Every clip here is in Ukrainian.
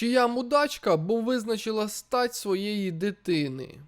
чия мудачка, бо визначила стать своєї дитини.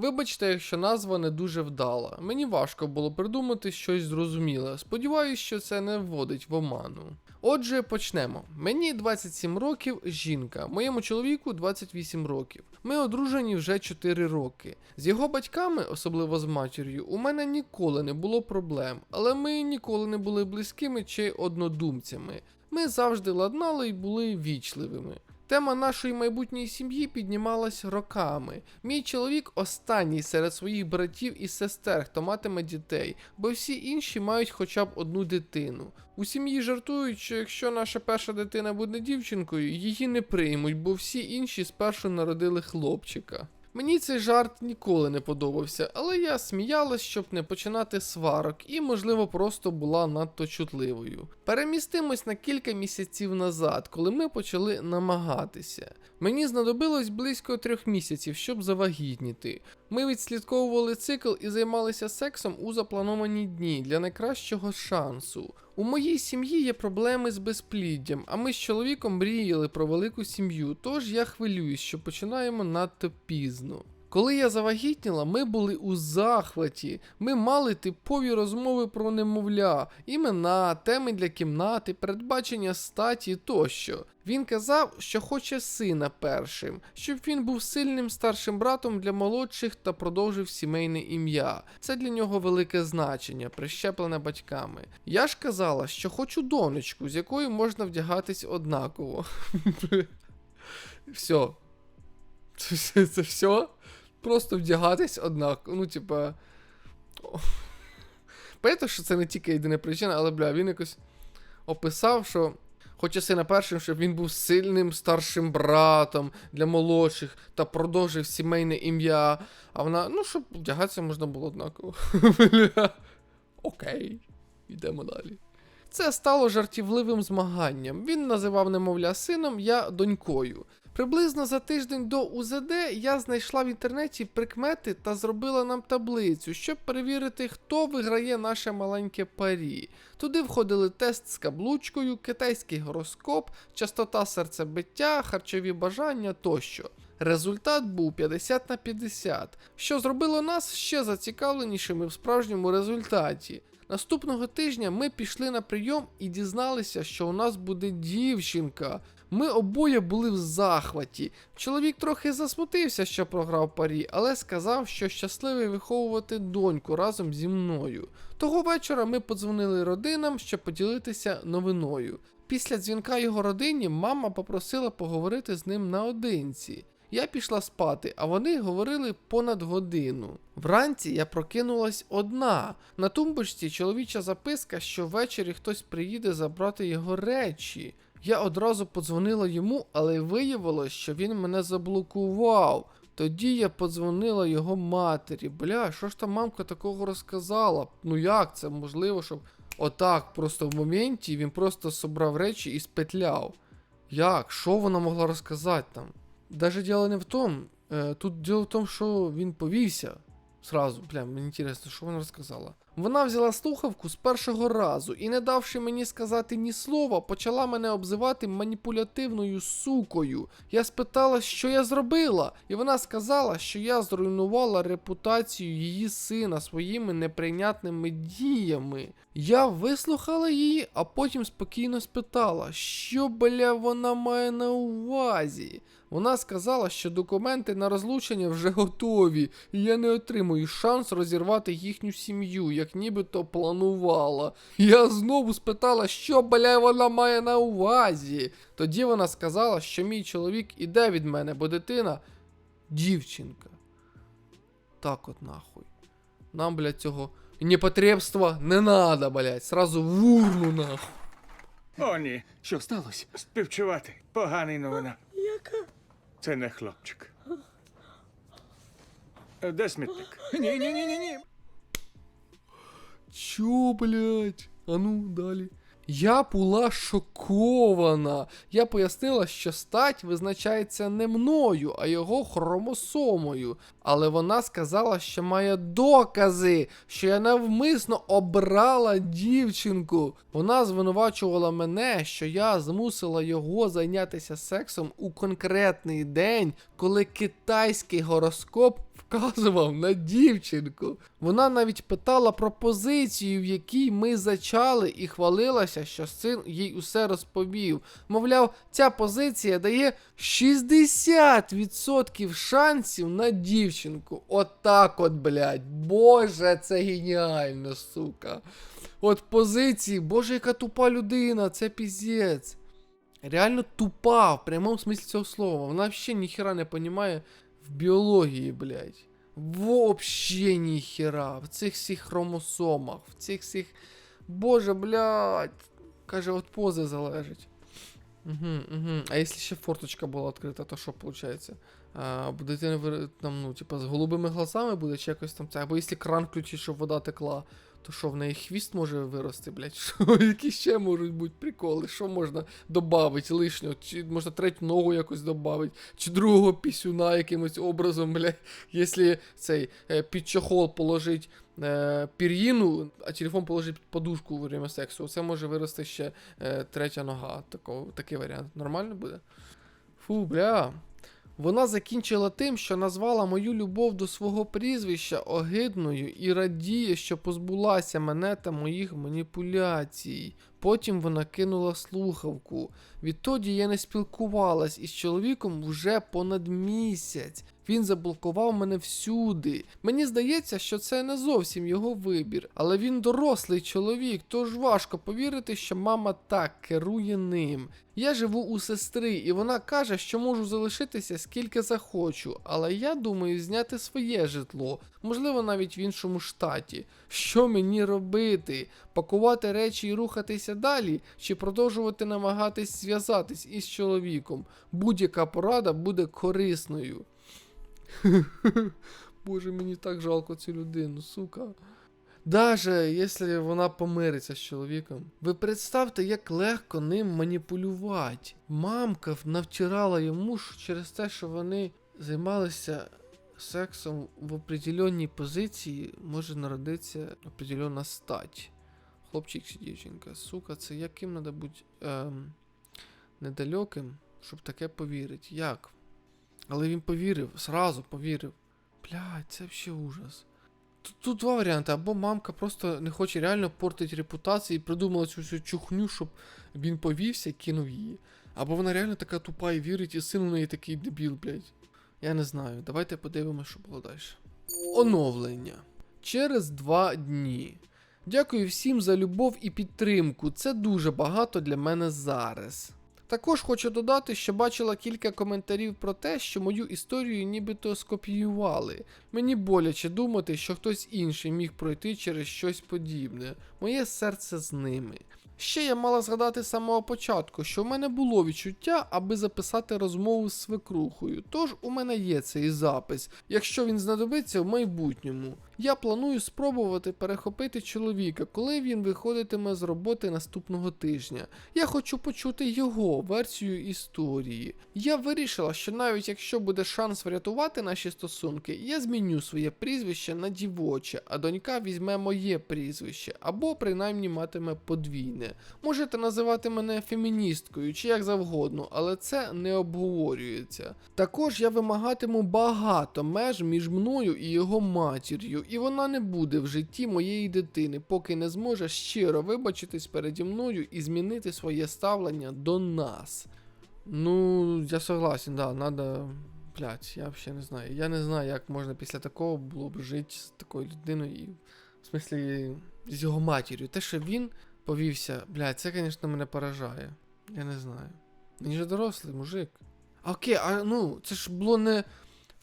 Вибачте, якщо назва не дуже вдала. Мені важко було придумати щось зрозуміле. Сподіваюсь, що це не вводить в оману. Отже, почнемо. Мені 27 років, жінка, моєму чоловіку 28 років. Ми одружені вже 4 роки. З його батьками, особливо з матір'ю, у мене ніколи не було проблем, але ми ніколи не були близькими чи однодумцями. Ми завжди ладнали і були вічливими. Тема нашої майбутньої сім'ї піднімалась роками. Мій чоловік останній серед своїх братів і сестер, хто матиме дітей, бо всі інші мають хоча б одну дитину. У сім'ї жартують, що якщо наша перша дитина буде дівчинкою, її не приймуть, бо всі інші спершу народили хлопчика. Мені цей жарт ніколи не подобався, але я сміялась, щоб не починати сварок, і, можливо, просто була надто чутливою. Перемістимось на кілька місяців назад, коли ми почали намагатися. Мені знадобилось близько трьох місяців, щоб завагітніти. Ми відслідковували цикл і займалися сексом у заплановані дні для найкращого шансу. У моїй сім'ї є проблеми з безпліддям, а ми з чоловіком мріяли про велику сім'ю, тож я хвилююсь, що починаємо надто пізно. Коли я завагітніла, ми були у захваті. Ми мали типові розмови про немовля, імена, теми для кімнати, передбачення статі тощо. Він казав, що хоче сина першим, щоб він був сильним старшим братом для молодших та продовжив сімейне ім'я. Це для нього велике значення, прищеплене батьками. Я ж казала, що хочу донечку, з якою можна вдягатись однаково. Все. Це, все? Просто вдягатись однаково. Ну, типа. Понятно, що це не тільки єдина причина, але бля, він якось описав, що хоче сина першим, щоб він був сильним старшим братом для молодших та продовжив сімейне ім'я. А вона, ну, щоб вдягатися можна було однаково. Бля. Окей, йдемо далі. Це стало жартівливим змаганням. Він називав немовля сином, я донькою. Приблизно за тиждень до УЗД я знайшла в інтернеті прикмети та зробила нам таблицю, щоб перевірити, хто виграє наше маленьке парі. Туди входили тест з каблучкою, китайський гороскоп, частота серцебиття, харчові бажання тощо. Результат був 50 на 50, що зробило нас ще зацікавленішими в справжньому результаті. Наступного тижня ми пішли на прийом і дізналися, що у нас буде дівчинка. Ми обоє були в захваті. Чоловік трохи засмутився, що програв парі, але сказав, що щасливий виховувати доньку разом зі мною. Того вечора ми подзвонили родинам, щоб поділитися новиною. Після дзвінка його родині мама попросила поговорити з ним наодинці. Я пішла спати, а вони говорили понад годину. Вранці я прокинулась одна. На тумбочці чоловіча записка, що ввечері хтось приїде забрати його речі. Я одразу подзвонила йому, але виявилось, що він мене заблокував. Тоді я подзвонила його матері. Бля, що ж там мамка такого розказала? Ну як це можливо, щоб отак просто в моменті він просто собрав речі і спетляв? Як? Що вона могла розказати там? Даже діло не в тому. Е, тут діло в тому, що він повівся. Сразу, бля, мені інтересно, що вона розказала. Вона взяла слухавку з першого разу і, не давши мені сказати ні слова, почала мене обзивати маніпулятивною сукою. Я спитала, що я зробила, і вона сказала, що я зруйнувала репутацію її сина своїми неприйнятними діями. Я вислухала її, а потім спокійно спитала, що бля вона має на увазі. Вона сказала, що документи на розлучення вже готові, і я не отримую шанс розірвати їхню сім'ю, як нібито планувала. Я знову спитала, що бля вона має на увазі. Тоді вона сказала, що мій чоловік іде від мене, бо дитина дівчинка. Так от нахуй. Нам, блядь, цього непотребства не надо, блядь. Сразу в урну нахуй. О, ні. Що сталося? Співчувати. Поганий новина. Яка? Це не хлопчик. Е, Де смітник? Ні, ні, ні, ні, ні. Чо, блядь? А ну, далі. Я була шокована. Я пояснила, що стать визначається не мною, а його хромосомою. Але вона сказала, що має докази, що я навмисно обрала дівчинку. Вона звинувачувала мене, що я змусила його зайнятися сексом у конкретний день, коли китайський гороскоп вказував на дівчинку. Вона навіть питала про позицію, в якій ми зачали, і хвалилася, що син їй усе розповів. Мовляв, ця позиція дає 60% шансів на дівчинку. Отак от, блядь. Боже, це геніально, сука. От позиції, боже, яка тупа людина, це піздець. Реально тупа, в прямому смислі цього слова. Вона взагалі ніхера не понімає в біології, блядь. Вообще ніхера. В цих всіх хромосомах, в цих всіх. Боже, блядь. Каже, от пози залежить. Угу, угу. А якщо ще форточка була відкрита, то що виходить? А, дитина там, ну, типа, з голубими глазами буде, чи якось там це. Або якщо кран включить, щоб вода текла, то що в неї хвіст може вирости, блядь? Що, які ще можуть бути приколи? Що можна додати лишнього? Чи можна третю ногу якось додати? Чи другого пісюна якимось образом, блядь? Якщо цей е, під чохол положить е, пір'їну, а телефон положить під подушку во время сексу, це може вирости ще е, третя нога. Тако, такий варіант. Нормально буде? Фу, бля. Вона закінчила тим, що назвала мою любов до свого прізвища огидною і радіє, що позбулася мене та моїх маніпуляцій. Потім вона кинула слухавку. Відтоді я не спілкувалась із чоловіком вже понад місяць. Він заблокував мене всюди. Мені здається, що це не зовсім його вибір, але він дорослий чоловік, тож важко повірити, що мама так керує ним. Я живу у сестри, і вона каже, що можу залишитися скільки захочу, але я думаю зняти своє житло, можливо, навіть в іншому штаті. Що мені робити? Пакувати речі і рухатися далі, чи продовжувати намагатись зв'язатись із чоловіком? Будь-яка порада буде корисною. Боже, мені так жалко цю людину, сука. Даже якщо вона помириться з чоловіком, ви представте, як легко ним маніпулювати. Мамка навтирала йому що через те, що вони займалися сексом в определенній позиції, може народитися определенна стать. Хлопчик чи дівчинка. Сука, це яким треба бути ем, недалеким, щоб таке повірити. Як? Але він повірив, сразу повірив. Блядь, це взагалі ужас. Тут, тут два варіанти. Або мамка просто не хоче реально портити репутацію і придумала цю всю чухню, щоб він повівся і кинув її. Або вона реально така тупа і вірить, і син у неї такий дебіл, блядь. Я не знаю. Давайте подивимося, що було далі. Оновлення. Через два дні. Дякую всім за любов і підтримку. Це дуже багато для мене зараз. Також хочу додати, що бачила кілька коментарів про те, що мою історію нібито скопіювали. Мені боляче думати, що хтось інший міг пройти через щось подібне. Моє серце з ними. Ще я мала згадати з самого початку, що в мене було відчуття, аби записати розмову з свекрухою. Тож у мене є цей запис, якщо він знадобиться в майбутньому. Я планую спробувати перехопити чоловіка, коли він виходитиме з роботи наступного тижня. Я хочу почути його версію історії. Я вирішила, що навіть якщо буде шанс врятувати наші стосунки, я зміню своє прізвище на дівоче, а донька візьме моє прізвище, або принаймні матиме подвійне. Можете називати мене феміністкою чи як завгодно, але це не обговорюється. Також я вимагатиму багато меж між мною і його матір'ю, і вона не буде в житті моєї дитини, поки не зможе щиро вибачитись переді мною і змінити своє ставлення до нас. Ну, я согласен, да, надо. Блять, я взагалі не знаю. Я не знаю, як можна після такого було б жити з такою людиною і. В смислі, з його матір'ю. Те, що він повівся, блядь, це, звісно, мене поражає. Я не знаю. Він же дорослий мужик. А окей, а ну, це ж було не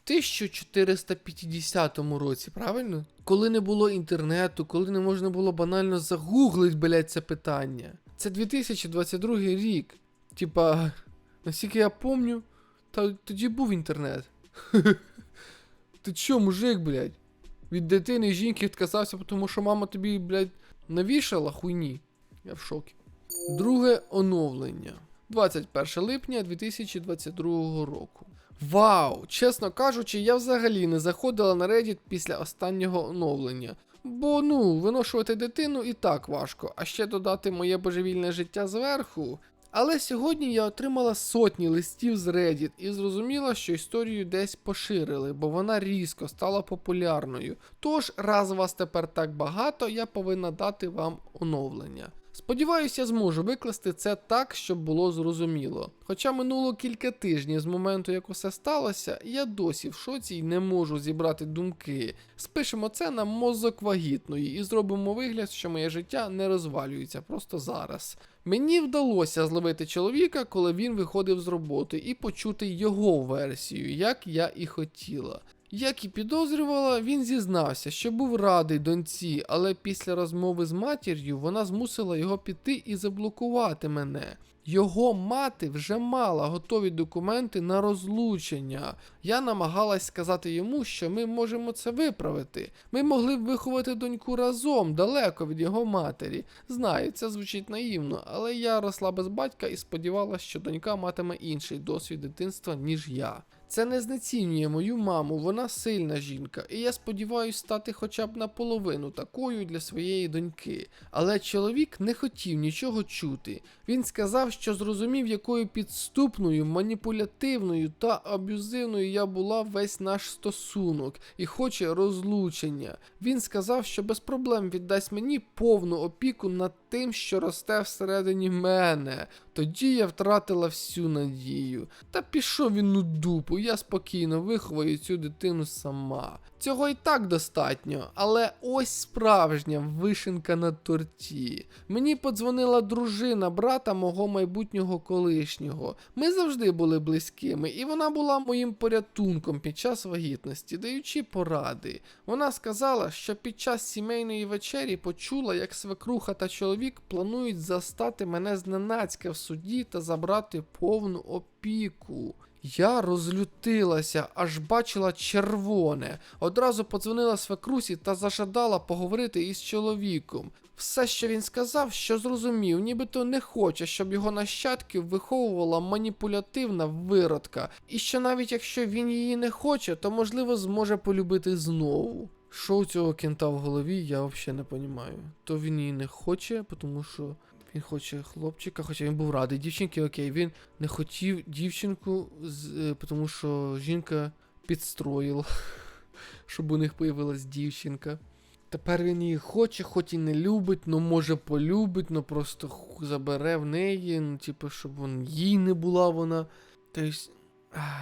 1450 році, правильно? Коли не було інтернету, коли не можна було банально загуглить, блядь, це питання. Це 2022 рік. Типа, наскільки я помню, та тоді був інтернет. Ти чо, мужик, блядь? Від дитини і жінки відказався, тому що мама тобі, блядь, навішала хуйні. Я в шокі. Друге оновлення. 21 липня 2022 року. Вау! Чесно кажучи, я взагалі не заходила на Reddit після останнього оновлення. Бо ну, виношувати дитину і так важко, а ще додати моє божевільне життя зверху. Але сьогодні я отримала сотні листів з Reddit і зрозуміла, що історію десь поширили, бо вона різко стала популярною. Тож, раз вас тепер так багато, я повинна дати вам оновлення. Сподіваюся, зможу викласти це так, щоб було зрозуміло. Хоча минуло кілька тижнів з моменту, як усе сталося, я досі в шоці і не можу зібрати думки. Спишемо це на мозок вагітної і зробимо вигляд, що моє життя не розвалюється просто зараз. Мені вдалося зловити чоловіка, коли він виходив з роботи, і почути його версію, як я і хотіла. Як і підозрювала, він зізнався, що був радий доньці, але після розмови з матір'ю вона змусила його піти і заблокувати мене. Його мати вже мала готові документи на розлучення. Я намагалась сказати йому, що ми можемо це виправити. Ми могли б виховати доньку разом, далеко від його матері. Знаю, це звучить наївно, але я росла без батька і сподівалася, що донька матиме інший досвід дитинства, ніж я. Це не знецінює мою маму, вона сильна жінка, і я сподіваюся стати хоча б наполовину такою для своєї доньки. Але чоловік не хотів нічого чути. Він сказав, що зрозумів, якою підступною, маніпулятивною та аб'юзивною я була весь наш стосунок і хоче розлучення. Він сказав, що без проблем віддасть мені повну опіку над тим, що росте всередині мене. Тоді я втратила всю надію. Та пішов він у дупу, я спокійно виховаю цю дитину сама. Цього і так достатньо, але ось справжня вишенка на торті. Мені подзвонила дружина брата мого майбутнього колишнього. Ми завжди були близькими, і вона була моїм порятунком під час вагітності, даючи поради. Вона сказала, що під час сімейної вечері почула, як свекруха та чоловік планують застати мене зненацька в суді та забрати повну опіку. Я розлютилася, аж бачила червоне. Одразу подзвонила свекрусі та зажадала поговорити із чоловіком. Все, що він сказав, що зрозумів, нібито не хоче, щоб його нащадків виховувала маніпулятивна виродка, і що навіть якщо він її не хоче, то можливо зможе полюбити знову. Що у цього кента в голові, я взагалі не розумію. То він її не хоче, тому що він хоче хлопчика, хоча він був радий дівчинки, окей, він не хотів дівчинку, е, тому що жінка підстроїла, щоб у них появилась дівчинка. Тепер він її хоче, хоч і не любить, ну може полюбить, ну просто забере в неї, ну типу, щоб вон, їй не була вона. Тобто,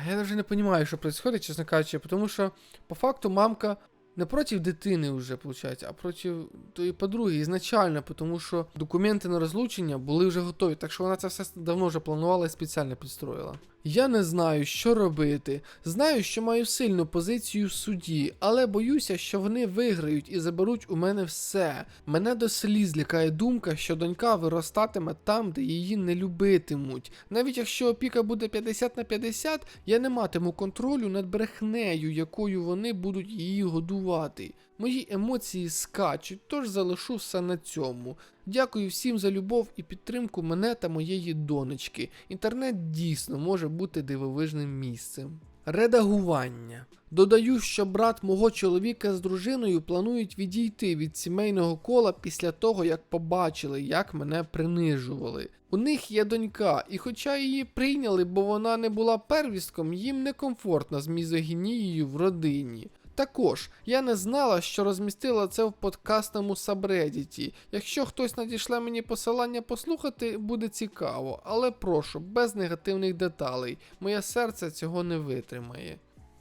я навіть не розумію, що відбувається, чесно кажучи, тому що по факту мамка не проти дитини вже, виходить, а проти тої подруги ізначально, тому що документи на розлучення були вже готові, так що вона це все давно вже планувала і спеціально підстроїла. Я не знаю, що робити. Знаю, що маю сильну позицію в суді, але боюся, що вони виграють і заберуть у мене все. Мене до сліз лякає думка, що донька виростатиме там, де її не любитимуть. Навіть якщо опіка буде 50 на 50, я не матиму контролю над брехнею, якою вони будуть її годувати. Мої емоції скачуть, тож залишу все на цьому. Дякую всім за любов і підтримку мене та моєї донечки. Інтернет дійсно може бути дивовижним місцем. Редагування. Додаю, що брат мого чоловіка з дружиною планують відійти від сімейного кола після того, як побачили, як мене принижували. У них є донька, і хоча її прийняли, бо вона не була первістком, їм некомфортно з мізогінією в родині. Також я не знала, що розмістила це в подкастному сабредіті. Якщо хтось надішле мені посилання послухати, буде цікаво, але прошу, без негативних деталей. Моє серце цього не витримає.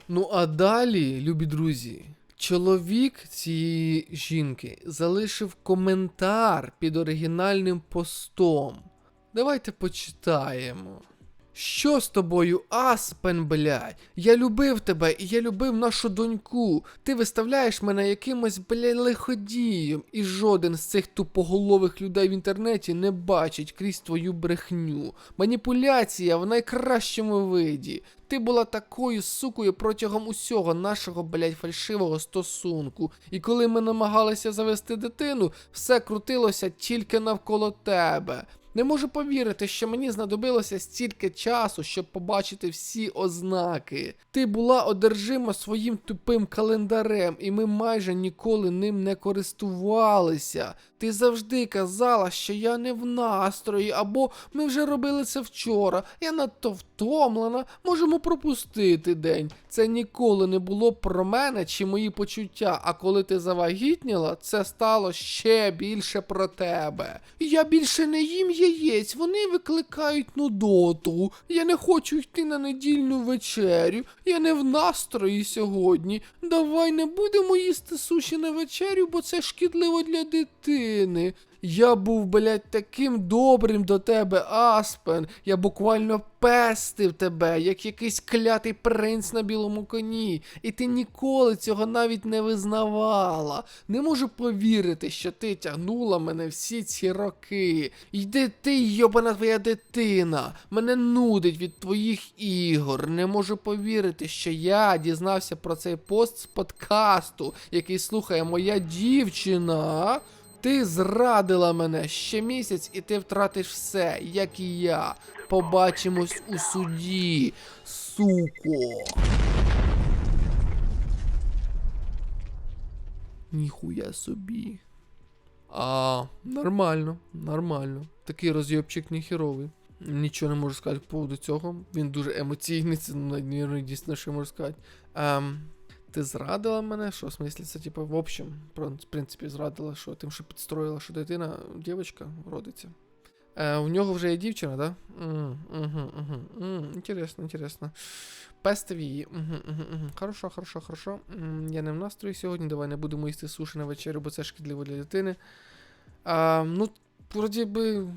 Ну а далі, любі друзі, чоловік цієї жінки залишив коментар під оригінальним постом. Давайте почитаємо. Що з тобою, Аспен, блядь? Я любив тебе і я любив нашу доньку. Ти виставляєш мене якимось, блядь, лиходієм, і жоден з цих тупоголових людей в інтернеті не бачить крізь твою брехню. Маніпуляція в найкращому виді. Ти була такою сукою протягом усього нашого, блядь, фальшивого стосунку. І коли ми намагалися завести дитину, все крутилося тільки навколо тебе. Не можу повірити, що мені знадобилося стільки часу, щоб побачити всі ознаки. Ти була одержима своїм тупим календарем, і ми майже ніколи ним не користувалися. Ти завжди казала, що я не в настрої, або ми вже робили це вчора. Я надто втомлена, можемо пропустити день. Це ніколи не було про мене чи мої почуття. А коли ти завагітніла, це стало ще більше про тебе. Я більше не їм яєць, вони викликають нудоту. Я не хочу йти на недільну вечерю. Я не в настрої сьогодні. Давай не будемо їсти суші на вечерю, бо це шкідливо для дитини. Я був, блядь, таким добрим до тебе, Аспен. Я буквально пестив тебе, як якийсь клятий принц на білому коні. І ти ніколи цього навіть не визнавала. Не можу повірити, що ти тягнула мене всі ці роки. Йди ти, йобана твоя дитина. Мене нудить від твоїх ігор. Не можу повірити, що я дізнався про цей пост з подкасту, який слухає моя дівчина. Ти зрадила мене ще місяць, і ти втратиш все, як і я. Побачимось у суді, суко. Ніхуя собі. А, нормально, нормально. Такий розйобчик ніхеровий. Нічого не можу сказати по поводу цього. Він дуже емоційний, це навірно, дійсно, що можу сказати. Ем, ти зрадила мене? Що в смислі? Це типу, в общем, в принципі, зрадила, що тим, що підстроїла, що дитина, дівчинка, родиться. Е, у нього вже є дівчина, угу. Інтересно, інтересно. Пестив її. Хорошо, хорошо, хорошо. Я не в настрої сьогодні, давай не будемо їсти суші на вечерю, бо це шкідливо для дитини. А, ну, вроді би.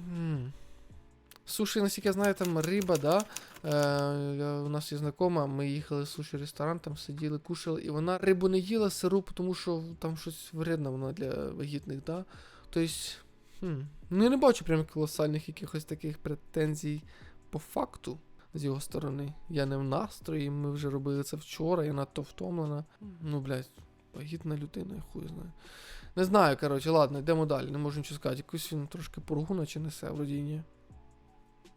Суші, наскільки я знаю, там риба, да? Е, у нас є знакома, ми їхали в суші ресторан, там сиділи, кушали, і вона рибу не їла сиру, тому що там щось вредно воно для вагітних, да? Тобто, хм, ну я не бачу прям колосальних якихось таких претензій по факту з його сторони. Я не в настрої, ми вже робили це вчора, я надто втомлена. Ну, блядь, вагітна людина, я хуй знаю. Не знаю, коротше, ладно, йдемо далі, не можу нічого сказати. Якусь він трошки поругу наче несе, вроді і ні.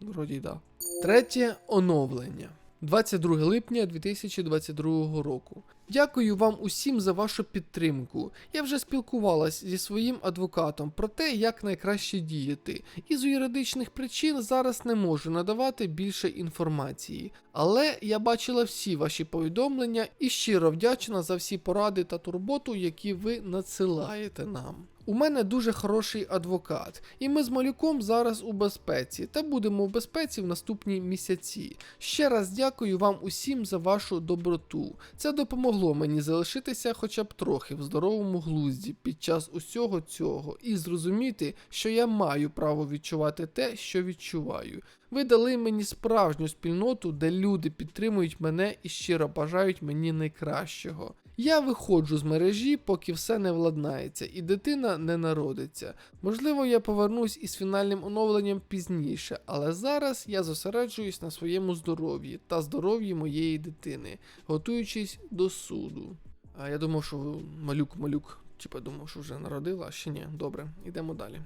Вроді да. Третє оновлення. 22 липня 2022 року. Дякую вам усім за вашу підтримку. Я вже спілкувалась зі своїм адвокатом про те, як найкраще діяти, і з юридичних причин зараз не можу надавати більше інформації. Але я бачила всі ваші повідомлення і щиро вдячна за всі поради та турботу, які ви надсилаєте нам. У мене дуже хороший адвокат, і ми з малюком зараз у безпеці та будемо в безпеці в наступні місяці. Ще раз дякую вам усім за вашу доброту. Це допомогло мені залишитися хоча б трохи в здоровому глузді під час усього цього і зрозуміти, що я маю право відчувати те, що відчуваю. Ви дали мені справжню спільноту, де люди підтримують мене і щиро бажають мені найкращого. Я виходжу з мережі, поки все не владнається і дитина не народиться. Можливо, я повернусь із фінальним оновленням пізніше, але зараз я зосереджуюсь на своєму здоров'ї та здоров'ї моєї дитини, готуючись до суду. А я думав, що малюк-малюк, типа думав, що вже народила, ще ні. Добре, йдемо далі.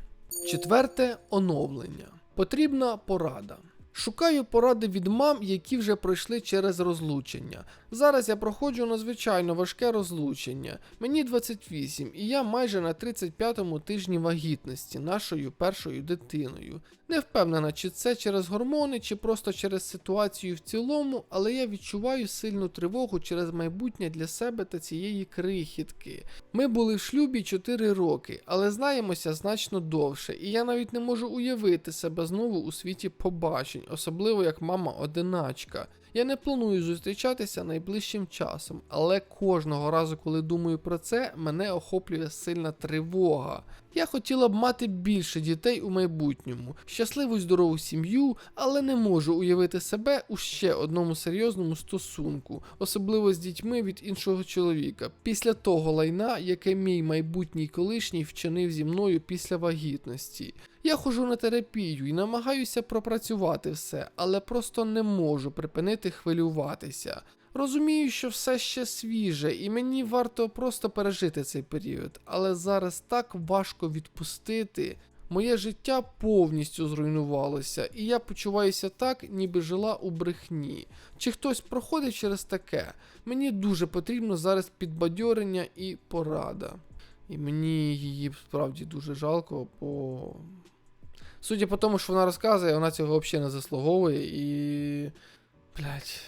Четверте оновлення. Потрібна порада. Шукаю поради від мам, які вже пройшли через розлучення. Зараз я проходжу надзвичайно важке розлучення. Мені 28, і я майже на 35-му тижні вагітності нашою першою дитиною. Не впевнена, чи це через гормони, чи просто через ситуацію в цілому, але я відчуваю сильну тривогу через майбутнє для себе та цієї крихітки. Ми були в шлюбі 4 роки, але знаємося значно довше, і я навіть не можу уявити себе знову у світі побачень, особливо як мама одиначка. Я не планую зустрічатися найближчим часом, але кожного разу, коли думаю про це, мене охоплює сильна тривога. Я хотіла б мати більше дітей у майбутньому, щасливу здорову сім'ю, але не можу уявити себе у ще одному серйозному стосунку, особливо з дітьми від іншого чоловіка, після того лайна, яке мій майбутній колишній вчинив зі мною після вагітності. Я ходжу на терапію і намагаюся пропрацювати все, але просто не можу припинити хвилюватися. Розумію, що все ще свіже, і мені варто просто пережити цей період, але зараз так важко відпустити. Моє життя повністю зруйнувалося, і я почуваюся так, ніби жила у брехні. Чи хтось проходить через таке? Мені дуже потрібно зараз підбадьорення і порада. І мені її справді дуже жалко, бо. Судя по тому, що вона розказує, вона цього взагалі не заслуговує і. Блять.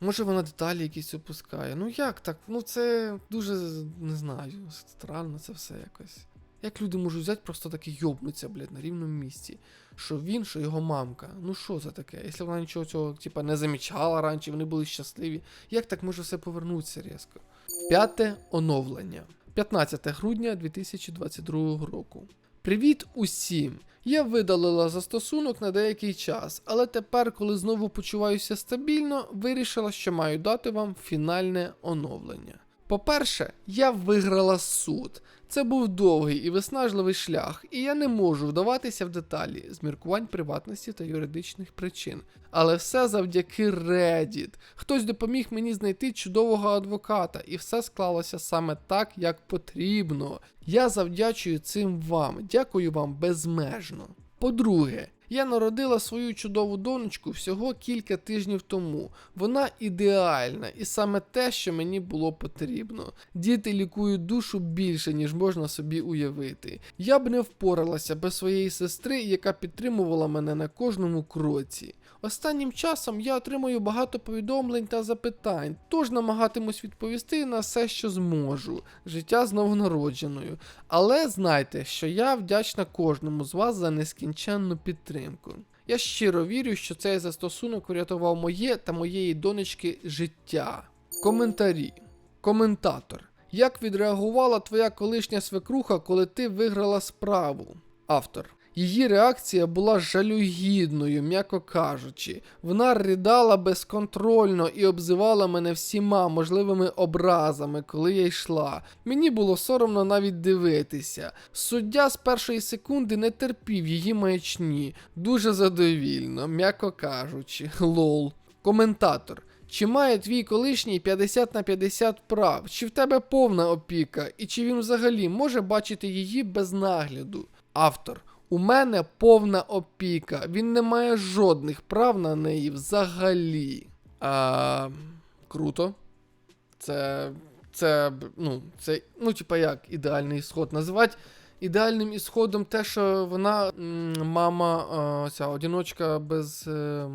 Може вона деталі якісь опускає. Ну як так? Ну це дуже не знаю. Странно це все якось. Як люди можуть взяти, просто таки йобнуться, блядь, на рівному місці. Що він, що його мамка. Ну що це таке? Якщо вона нічого цього, типа, не замічала раніше, вони були щасливі. Як так може все повернутися різко? П'яте оновлення. 15 грудня 2022 року. Привіт усім! Я видалила застосунок на деякий час, але тепер, коли знову почуваюся стабільно, вирішила, що маю дати вам фінальне оновлення. По-перше, я виграла суд. Це був довгий і виснажливий шлях, і я не можу вдаватися в деталі з міркувань приватності та юридичних причин. Але все завдяки Reddit. Хтось допоміг мені знайти чудового адвоката, і все склалося саме так, як потрібно. Я завдячую цим вам. Дякую вам безмежно. По-друге, я народила свою чудову донечку всього кілька тижнів тому. Вона ідеальна і саме те, що мені було потрібно. Діти лікують душу більше, ніж можна собі уявити. Я б не впоралася без своєї сестри, яка підтримувала мене на кожному кроці. Останнім часом я отримую багато повідомлень та запитань, тож намагатимусь відповісти на все, що зможу. Життя з новонародженою. Але знайте, що я вдячна кожному з вас за нескінченну підтримку. Я щиро вірю, що цей застосунок врятував моє та моєї донечки життя. Коментарі. Коментатор. Як відреагувала твоя колишня свекруха, коли ти виграла справу? Автор. Її реакція була жалюгідною, м'яко кажучи. Вона ридала безконтрольно і обзивала мене всіма можливими образами, коли я йшла. Мені було соромно навіть дивитися. Суддя з першої секунди не терпів її маячні. Дуже задовільно, м'яко кажучи. Лол. Коментатор. Чи має твій колишній 50 на 50 прав? Чи в тебе повна опіка? І чи він взагалі може бачити її без нагляду? Автор. У мене повна опіка. Він не має жодних прав на неї взагалі. А, круто. Це. Це. Ну, це. Ну, типа як ідеальний ісход. Називати ідеальним ісходом те, що вона мама, ця одіночка без е,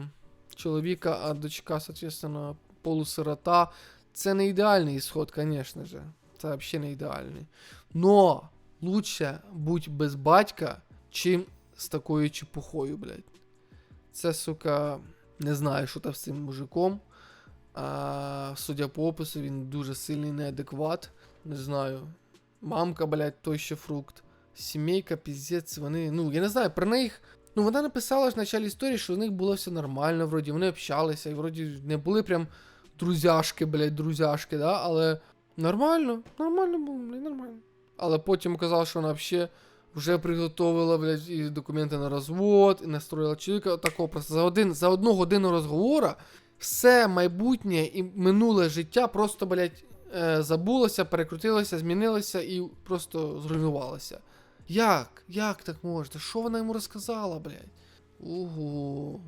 чоловіка, а дочка, соответственно, полусирота. Це не ідеальний ісход, звісно же. Це взагалі не ідеальний. Но лучше будь без батька, чим з такою чепухою, блядь. Це, сука, не знаю, що там з цим мужиком. А, судя по опису, він дуже сильний неадекват. Не знаю. Мамка, блядь, той ще фрукт. Сімейка, піздець, вони. Ну, я не знаю, про них. Ну, вона написала в началі історії, що у них було все нормально, вроді, вони общалися, і вроді не були прям друзяшки, блядь, друзяшки, да, але нормально, нормально було, блядь, нормально. Але потім оказалось, що вона взагалі вже приготовила, блядь, і документи на розвод, і настроїла чоловіка. Такого просто за один, за одну годину розговора все майбутнє і минуле життя просто, блядь, е, забулося, перекрутилося, змінилося і просто зруйнувалося. Як? Як так можна? Що вона йому розказала, блядь? Ого.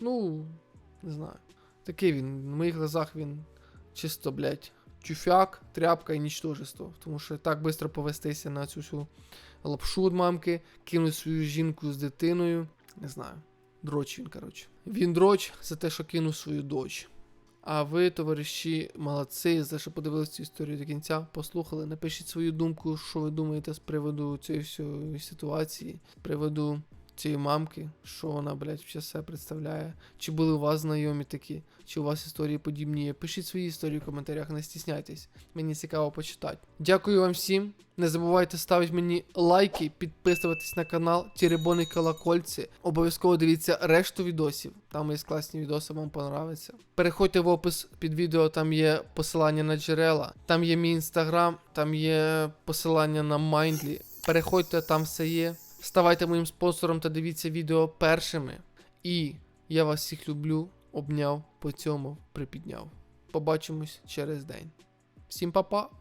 Ну, не знаю. Такий він, в моїх глазах він чисто, блядь, тюфяк, тряпка і нічтожество. Тому що так швидко повестися на цю всю лапшу від мамки, кинуть свою жінку з дитиною. Не знаю. Дроч він, коротше. Він дроч за те, що кинув свою дочь. А ви, товариші, молодці, за що подивилися цю історію до кінця, послухали. Напишіть свою думку, що ви думаєте з приводу цієї всієї ситуації, з приводу цієї мамки, що вона, блядь, ще все представляє. Чи були у вас знайомі такі, чи у вас історії подібні є. Пишіть свої історії в коментарях, не стісняйтесь. Мені цікаво почитати. Дякую вам всім. Не забувайте ставити мені лайки, підписуватись на канал, тіребони колокольці. Обов'язково дивіться решту відосів. Там є класні відоси, вам понравиться. Переходьте в опис під відео, там є посилання на джерела, там є мій інстаграм, там є посилання на Майндлі. Переходьте, там все є. Ставайте моїм спонсором та дивіться відео першими. І я вас всіх люблю, обняв, по цьому припідняв. Побачимось через день. Всім па-па!